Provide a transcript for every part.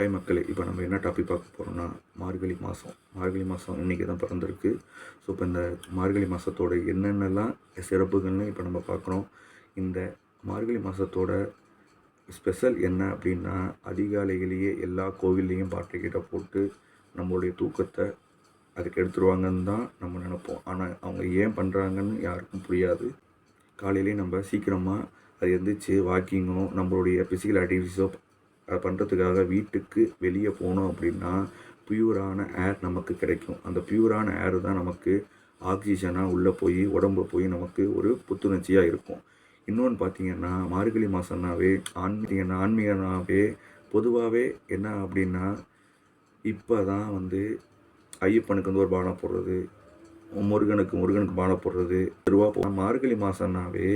Hi மக்களே இப்போ நம்ம என்ன டாபிக் பார்க்க போகிறோம்னா மார்கழி மாதம் மார்கழி மாதம் இன்றைக்கி தான் பிறந்திருக்கு. ஸோ இப்போ இந்த மார்கழி மாதத்தோட என்னென்னலாம் சிறப்புகள்னு இப்போ நம்ம பார்க்குறோம். இந்த மார்கழி மாதத்தோட ஸ்பெஷல் என்ன அப்படின்னா அதிகாலையிலேயே எல்லா கோவில்லையும் பாட்டுக்கிட்ட போட்டு நம்மளுடைய தூக்கத்தை அதுக்கு எடுத்துருவாங்கன்னு தான் நம்ம நினைப்போம். ஆனால் அவங்க ஏன் பண்ணுறாங்கன்னு யாருக்கும் புரியாது. காலையிலேயே நம்ம சீக்கிரமாக அது எந்திரிச்சு வாக்கிங்கோ நம்மளுடைய ஃபிசிக்கல் ஆக்டிவிட்டிஸோ பண்ணுறதுக்காக வீட்டுக்கு வெளியே போனோம் அப்படின்னா பியூரான ஏர் நமக்கு கிடைக்கும். அந்த பியூரான ஏர் தான் நமக்கு ஆக்சிஜனாக உள்ளே போய் உடம்பு போய் நமக்கு ஒரு புத்துணர்ச்சியாக இருக்கும். இன்னொன்று பார்த்தீங்கன்னா மார்கழி மாதம்னாவே ஆன்மீக ஆன்மீகனாவே பொதுவாகவே என்ன அப்படின்னா இப்போ தான் வந்து ஐயப்பனுக்கு வந்து ஒரு பானை போடுறது முருகனுக்கு முருகனுக்கு பானை போடுறது திருவா போ மார்கழி மாதம்னாவே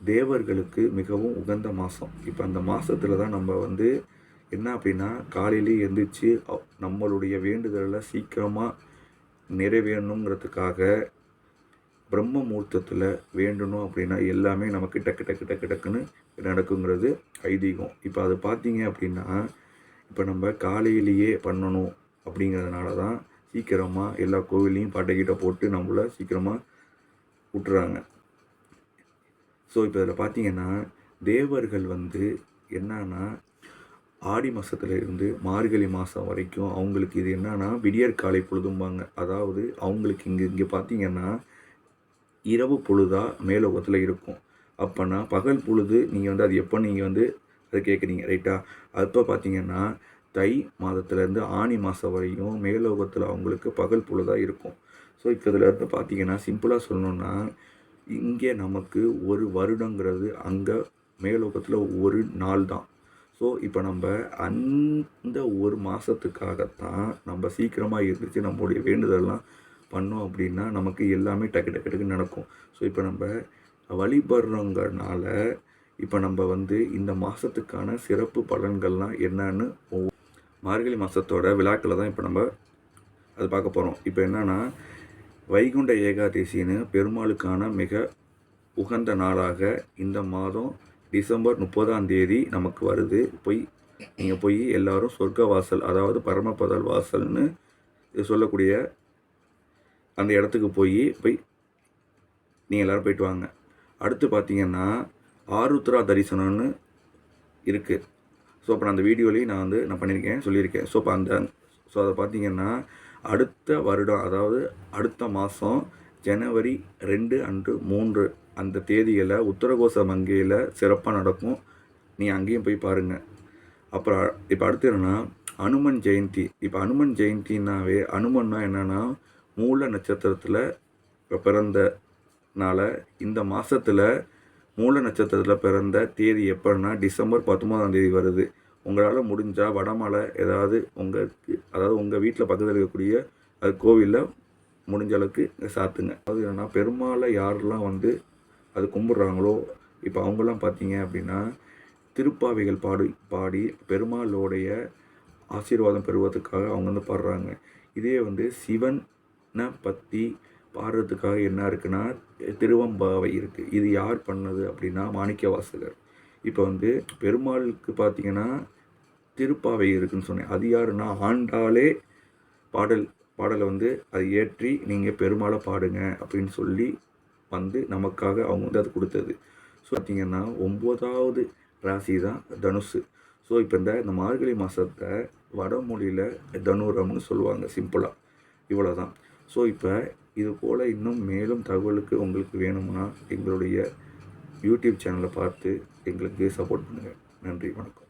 தேவர்களுக்கு மிகவும் உகந்த மாதம் இப்போ அந்த மாதத்துல தான் நம்ம வந்து என்ன அப்படின்னா காலையிலே எழுந்திரிச்சு நம்மளுடைய வேண்டுதலை சீக்கிரமாக நிறைவேறணுங்கிறதுக்காக பிரம்ம முகூர்த்தத்தில் வேண்டணும் அப்படின்னா எல்லாமே நமக்கு டக்கு டக்கு டக்கு டக்குன்னு நடக்குங்கிறது ஐதீகம். இப்போ அது பார்த்தீங்க அப்படின்னா இப்போ நம்ம காலையிலேயே பண்ணணும் அப்படிங்கிறதுனால தான் சீக்கிரமாக எல்லா கோவில்லையும் பாட்டைக்கிட்ட போட்டு நம்மளை சீக்கிரமாக விட்டுறாங்க ஸோ இப்போ இதில் பார்த்தீங்கன்னா தேவர்கள் வந்து என்னன்னா ஆடி மாதத்துல இருந்து மார்கழி மாதம் வரைக்கும் அவங்களுக்கு இது என்னன்னா விடியற் காலை பொழுதும்பாங்க. அதாவது அவங்களுக்கு இங்கே இங்கே பார்த்தீங்கன்னா இரவு பொழுதா மேலோகத்தில் இருக்கும். அப்போனா பகல் பொழுது நீங்கள் வந்து அது எப்போ நீங்கள் வந்து அதை கேட்குறீங்க ரைட்டா அப்போ பார்த்தீங்கன்னா தை மாதத்துலேருந்து ஆனி மாதம் வரையும் மேலோகத்தில் அவங்களுக்கு பகல் பொழுதாக இருக்கும். ஸோ இப்போ இதில் இருந்து பார்த்தீங்கன்னா சிம்பிளாக சொல்லணுன்னா இங்கே நமக்கு ஒரு வருடங்கிறது அங்கே மேலோகத்தில் ஒரு நாள் தான். ஸோ இப்போ நம்ம அந்த ஒரு மாதத்துக்காகத்தான் நம்ம சீக்கிரமாக இருந்துச்சு நம்மளுடைய வேண்டுதல்லாம் பண்ணோம் அப்படின்னா நமக்கு எல்லாமே டக்கு டக்கு டக்கு நடக்கும். ஸோ இப்போ நம்ம வழிபடுறோங்கிறனால இப்போ நம்ம வந்து இந்த மாதத்துக்கான சிறப்பு பலன்கள்லாம் என்னன்னு மார்கழி மாதத்தோட விழாக்களை தான் இப்போ நம்ம அது பார்க்க போகிறோம் இப்போ என்னென்னா வைகுண்ட ஏகாதசின்னு பெருமாளுக்கான மிக உகந்த நாளாக இந்த மாதம் டிசம்பர் முப்பதாம் தேதி நமக்கு வருது. போய் நீங்கள் போய் எல்லாரும் சொர்க்க வாசல் அதாவது பரமபதல் வாசல்னு சொல்லக்கூடிய அந்த இடத்துக்கு போய் போய் நீங்கள் எல்லோரும் போயிட்டு வாங்க. அடுத்து பார்த்தீங்கன்னா ஆருத்ரா தரிசனம்னு இருக்குது ஸோ அப்போ நான் அந்த வீடியோலையும் நான் வந்து நான் பண்ணியிருக்கேன் சொல்லியிருக்கேன். ஸோ இப்போ அந்த ஸோ அதை பார்த்தீங்கன்னா அடுத்த வருடம் அதாவது அடுத்த மாதம் ஜனவரி ரெண்டு அன்று மூன்று அந்த தேதியில் உத்தரகோச மங்கையில் சிறப்பாக நடக்கும். நீ அங்கேயும் போய் பாருங்கள் அப்புறம் இப்போ அடுத்து என்னென்னா அனுமன் ஜெயந்தி. இப்போ அனுமன் ஜெயந்தினாவே அனுமன்னா என்னென்னா மூல நட்சத்திரத்தில் பிறந்தனால இந்த மாதத்தில் மூல நட்சத்திரத்தில் பிறந்த தேதி எப்போன்னா டிசம்பர் பத்தொன்பதாம் தேதி வருது. உங்களால் முடிஞ்சால் வடமலை ஏதாவது உங்களுக்கு அதாவது உங்கள் வீட்டில் பக்கத்தில் இருக்கக்கூடிய அது கோவிலில் முடிஞ்ச அளவுக்கு சாத்துங்க. அது என்னன்னா பெருமாளை யாரெல்லாம் வந்து அது கும்பிட்றாங்களோ இப்போ அவங்களாம் பார்த்தீங்க அப்படின்னா திருப்பாவைகள் பாடி பாடி பெருமாளோடைய ஆசீர்வாதம் பெறுவதற்காக அவங்க வந்து பாடுறாங்க. இதே வந்து சிவனை பற்றி பாடுறதுக்காக என்ன இருக்குன்னா திருவம்பாவை இருக்குது இது யார் பண்ணது அப்படின்னா மாணிக்க வாசகர் இப்போ வந்து பெருமாளுக்கு பார்த்தீங்கன்னா திருப்பாவை இருக்குன்னு சொன்னேன். அது யாருன்னா ஆண்டாலே பாடல் பாடலை வந்து அதை ஏற்றி நீங்கள் பெருமாளை பாடுங்க அப்படின்னு சொல்லி வந்து நமக்காக அவங்க வந்து அது கொடுத்தது. ஸோ பார்த்தீங்கன்னா ஒம்போதாவது ராசி தான் தனுசு. ஸோ இப்போ இந்த இந்த மார்கழி மாதத்தை வடமொழியில் தனுரம்னு சொல்லுவாங்க சிம்பிளாக இவ்வளோ தான் ஸோ இப்போ இது போல் இன்னும் மேலும் தகவலுக்கு உங்களுக்கு வேணும்னா எங்களுடைய யூடியூப் சேனலை பார்த்து எங்களுக்கு சப்போர்ட் பண்ணுங்கள் நன்றி வணக்கம்.